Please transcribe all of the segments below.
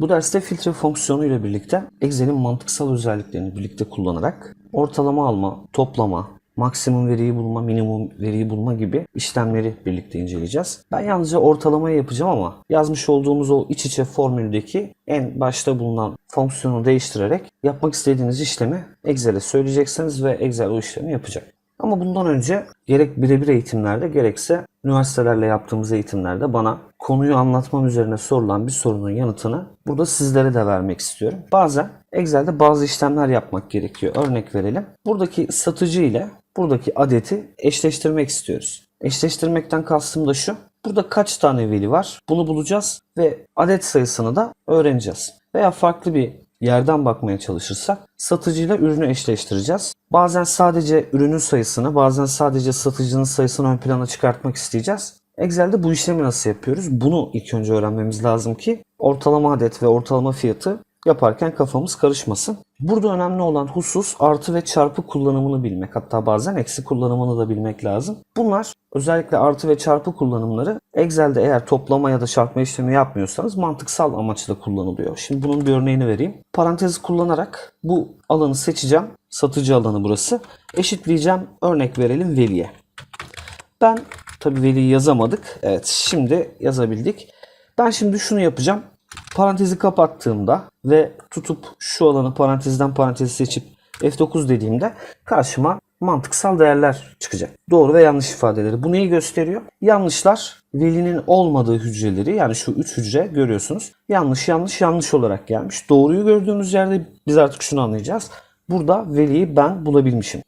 Bu derste filtre fonksiyonu ile birlikte Excel'in mantıksal özelliklerini birlikte kullanarak ortalama alma, toplama, maksimum veriyi bulma, minimum veriyi bulma gibi işlemleri birlikte inceleyeceğiz. Ben yalnızca ortalamayı yapacağım ama yazmış olduğumuz o iç içe formüldeki en başta bulunan fonksiyonu değiştirerek yapmak istediğiniz işlemi Excel'e söyleyeceksiniz ve Excel o işlemi yapacak. Ama bundan önce gerek birebir eğitimlerde gerekse üniversitelerle yaptığımız eğitimlerde bana konuyu anlatmam üzerine sorulan bir sorunun yanıtını burada sizlere de vermek istiyorum. Bazen Excel'de bazı işlemler yapmak gerekiyor. Örnek verelim. Buradaki satıcı ile buradaki adeti eşleştirmek istiyoruz. Eşleştirmekten kastım da şu. Burada kaç tane veli var? Bunu bulacağız ve adet sayısını da öğreneceğiz. Veya farklı bir yerden bakmaya çalışırsak satıcıyla ürünü eşleştireceğiz. Bazen sadece ürünün sayısını, bazen sadece satıcının sayısını ön plana çıkartmak isteyeceğiz. Excel'de bu işlemi nasıl yapıyoruz? Bunu ilk önce öğrenmemiz lazım ki ortalama adet ve ortalama fiyatı yaparken kafamız karışmasın. Burada önemli olan husus artı ve çarpı kullanımını bilmek. Hatta bazen eksi kullanımını da bilmek lazım. Bunlar özellikle artı ve çarpı kullanımları Excel'de eğer toplama ya da çarpma işlemi yapmıyorsanız mantıksal amaçla kullanılıyor. Şimdi bunun bir örneğini vereyim. Parantez kullanarak bu alanı seçeceğim. Satıcı alanı burası. Eşitleyeceğim. Örnek verelim veliye. Ben tabii veliyi yazamadık. Evet şimdi yazabildik. Ben şimdi şunu yapacağım. Parantezi kapattığımda ve tutup şu alanı parantezden parantezi seçip F9 dediğimde karşıma mantıksal değerler çıkacak. Doğru ve yanlış ifadeleri. Bu neyi gösteriyor? Yanlışlar velinin olmadığı hücreleri yani şu 3 hücre görüyorsunuz. Yanlış yanlış yanlış olarak gelmiş. Doğruyu gördüğümüz yerde biz artık şunu anlayacağız. Burada veliyi ben bulabilmişim.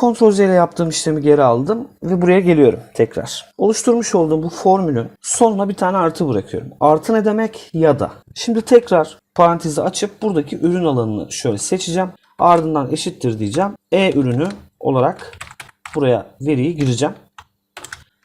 Ctrl Z ile yaptığım işlemi geri aldım ve buraya geliyorum tekrar. Oluşturmuş olduğum bu formülün sonuna bir tane artı bırakıyorum. Artı ne demek? Ya da. Şimdi tekrar parantezi açıp buradaki ürün alanını şöyle seçeceğim. Ardından eşittir diyeceğim. E ürünü olarak buraya veriyi gireceğim.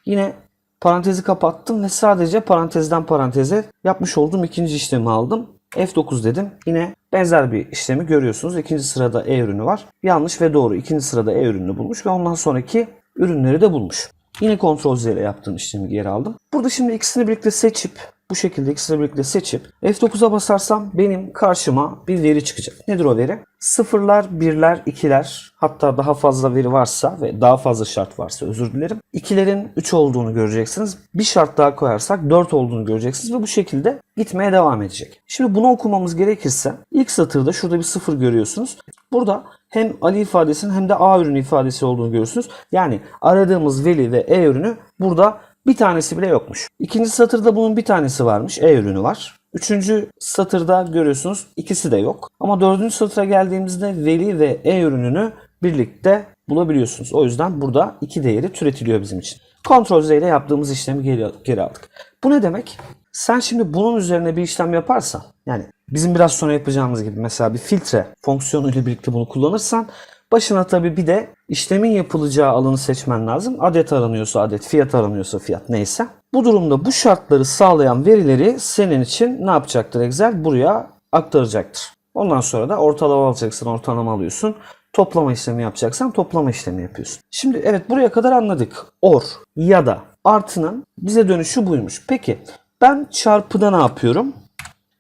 Yine parantezi kapattım ve sadece parantezden paranteze yapmış olduğum ikinci işlemi aldım. F9 dedim. Yine benzer bir işlemi görüyorsunuz. İkinci sırada E ürünü var. Yanlış ve doğru. İkinci sırada E ürünü bulmuş ve ondan sonraki ürünleri de bulmuş. Yine Ctrl Z ile yaptığım işlemi geri aldım. Burada şimdi ikisini birlikte seçip bu şekilde ikisini birlikte seçip F9'a basarsam benim karşıma bir veri çıkacak. Nedir o veri? Sıfırlar, birler, ikiler hatta daha fazla veri varsa ve daha fazla şart varsa özür dilerim. İkilerin 3 olduğunu göreceksiniz. Bir şart daha koyarsak 4 olduğunu göreceksiniz ve bu şekilde gitmeye devam edecek. Şimdi bunu okumamız gerekirse ilk satırda şurada bir sıfır görüyorsunuz. Burada hem Ali ifadesinin hem de A ürünü ifadesi olduğunu görüyorsunuz. Yani aradığımız veli ve E ürünü burada bir tanesi bile yokmuş. İkinci satırda bunun bir tanesi varmış. E ürünü var. Üçüncü satırda görüyorsunuz ikisi de yok. Ama dördüncü satıra geldiğimizde veli ve E ürününü birlikte bulabiliyorsunuz. O yüzden burada iki değeri türetiliyor bizim için. Ctrl Z ile yaptığımız işlemi geri, geri aldık. Bu ne demek? Sen şimdi bunun üzerine bir işlem yaparsan yani bizim biraz sonra yapacağımız gibi mesela bir filtre fonksiyonu ile birlikte bunu kullanırsan başına tabii bir de işlemin yapılacağı alanı seçmen lazım. Adet aranıyorsa adet, fiyat aranıyorsa fiyat neyse. Bu durumda bu şartları sağlayan verileri senin için ne yapacaktır Excel? Buraya aktaracaktır. Ondan sonra da ortalama alacaksın, ortalama alıyorsun. Toplama işlemi yapacaksan toplama işlemi yapıyorsun. Şimdi evet buraya kadar anladık. Or ya da artının bize dönüşü buymuş. Peki ben çarpıda ne yapıyorum?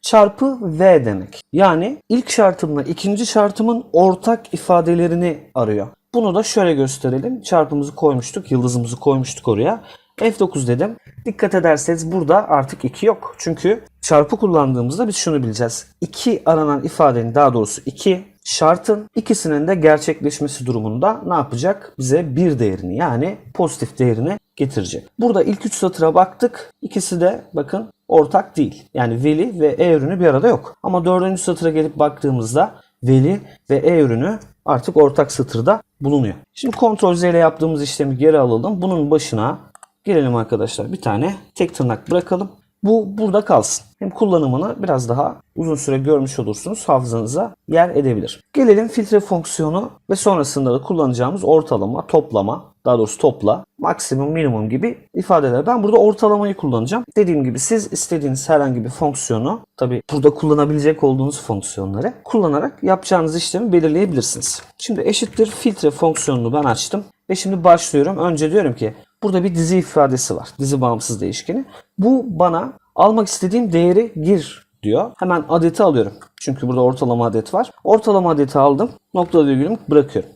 Çarpı V demek. Yani ilk şartımla ikinci şartımın ortak ifadelerini arıyor. Bunu da şöyle gösterelim. Çarpımızı koymuştuk, yıldızımızı koymuştuk oraya. F9 dedim. Dikkat ederseniz burada artık 2 yok. Çünkü çarpı kullandığımızda biz şunu bileceğiz. 2 aranan ifadenin daha doğrusu 2 şartın ikisinin de gerçekleşmesi durumunda ne yapacak? Bize bir değerini yani pozitif değerini getirecek. Burada ilk 3 satıra baktık. İkisi de bakın ortak değil. Yani veli ve e ürünü bir arada yok. Ama dördüncü satıra gelip baktığımızda veli ve e ürünü artık ortak satırda bulunuyor. Şimdi Ctrl Z ile yaptığımız işlemi geri alalım. Bunun başına gelelim arkadaşlar. Bir tane tek tırnak bırakalım. Bu burada kalsın. Hem kullanımını biraz daha uzun süre görmüş olursunuz. Hafızanıza yer edebilir. Gelelim filtre fonksiyonu ve sonrasında da kullanacağımız ortalama, toplama, daha doğrusu topla, maksimum, minimum gibi ifadeler. Ben burada ortalamayı kullanacağım. Dediğim gibi siz istediğiniz herhangi bir fonksiyonu, tabi burada kullanabilecek olduğunuz fonksiyonları kullanarak yapacağınız işlemi belirleyebilirsiniz. Şimdi eşittir filtre fonksiyonunu ben açtım. Ve şimdi başlıyorum. Önce diyorum ki burada bir dizi ifadesi var. Dizi bağımsız değişkeni. Bu bana almak istediğim değeri gir diyor. Hemen adeti alıyorum. Çünkü burada ortalama adet var. Ortalama adeti aldım. Nokta virgülümü bırakıyorum.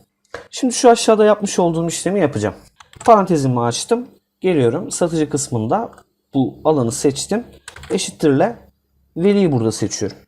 Şimdi şu aşağıda yapmış olduğum işlemi yapacağım. Parantezimi açtım. Geliyorum. Satıcı kısmında bu alanı seçtim. Eşittirle veriyi burada seçiyorum.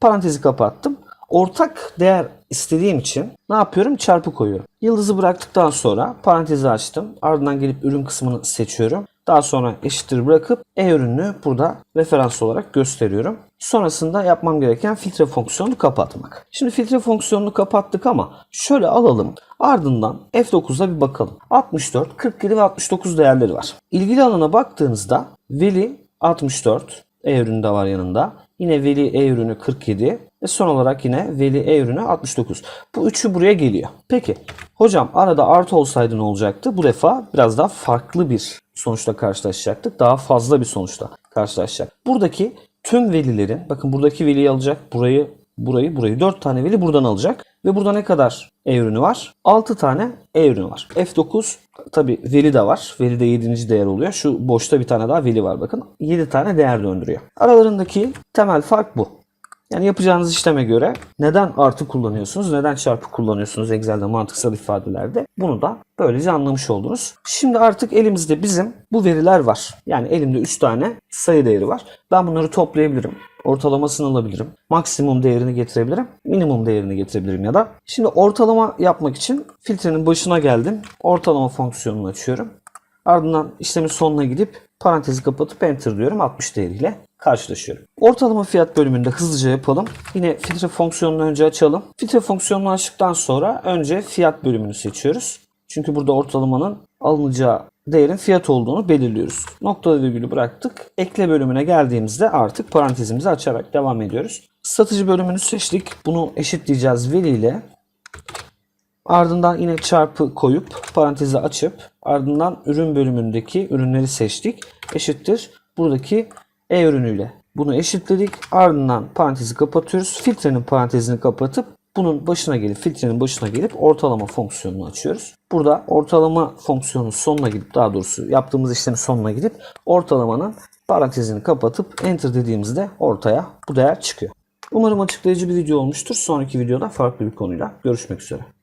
Parantezi kapattım. Ortak değer istediğim için ne yapıyorum? Çarpı koyuyorum. Yıldızı bıraktıktan sonra parantezi açtım. Ardından gelip ürün kısmını seçiyorum. Daha sonra eşittir bırakıp e ürünü burada referans olarak gösteriyorum. Sonrasında yapmam gereken filtre fonksiyonunu kapatmak. Şimdi filtre fonksiyonunu kapattık ama şöyle alalım. Ardından F9'da bir bakalım. 64, 47 ve 69 değerleri var. İlgili alana baktığınızda veli 64, e ürünü de var yanında. Yine veli e ürünü 47 ve son olarak yine veli e ürünü 69. Bu üçü buraya geliyor. Peki hocam arada artı olsaydı ne olacaktı? Bu defa biraz daha farklı bir sonuçla karşılaşacaktık. Daha fazla bir sonuçla karşılaşacak. Buradaki tüm velilerin bakın buradaki veliyi alacak. Burayı burayı burayı 4 tane veli buradan alacak. Ve burada ne kadar e ürünü var? 6 tane e ürünü var. F9 tabi veli de var. Veli de 7. değer oluyor. Şu boşta bir tane daha veli var bakın. 7 tane değer döndürüyor. Aralarındaki temel fark bu. Yani yapacağınız işleme göre neden artı kullanıyorsunuz, neden çarpı kullanıyorsunuz Excel'de mantıksal ifadelerde bunu da böylece anlamış oldunuz. Şimdi artık elimizde bizim bu veriler var. Yani elimde 3 tane sayı değeri var. Ben bunları toplayabilirim. Ortalamasını alabilirim. Maksimum değerini getirebilirim. Minimum değerini getirebilirim ya da. Şimdi ortalama yapmak için filtrenin başına geldim. Ortalama fonksiyonunu açıyorum. Ardından işlemin sonuna gidip parantezi kapatıp enter diyorum 60 değeriyle karşılaşıyorum. Ortalama fiyat bölümünde hızlıca yapalım. Yine filtre fonksiyonunu önce açalım. Filtre fonksiyonunu açtıktan sonra önce fiyat bölümünü seçiyoruz. Çünkü burada ortalamanın alınacağı değerin fiyat olduğunu belirliyoruz. Nokta virgülü bıraktık. Ekle bölümüne geldiğimizde artık parantezimizi açarak devam ediyoruz. Satıcı bölümünü seçtik. Bunu eşitleyeceğiz veri ile. Ardından yine çarpı koyup parantezi açıp ardından ürün bölümündeki ürünleri seçtik. Eşittir buradaki e ürünüyle bunu eşitledik. Ardından parantezi kapatıyoruz. Filtrenin parantezini kapatıp bunun başına gelip filtrenin başına gelip ortalama fonksiyonunu açıyoruz. Burada ortalama fonksiyonun sonuna gidip daha doğrusu yaptığımız işlemin sonuna gidip ortalamanın parantezini kapatıp enter dediğimizde ortaya bu değer çıkıyor. Umarım açıklayıcı bir video olmuştur. Sonraki videoda farklı bir konuyla görüşmek üzere.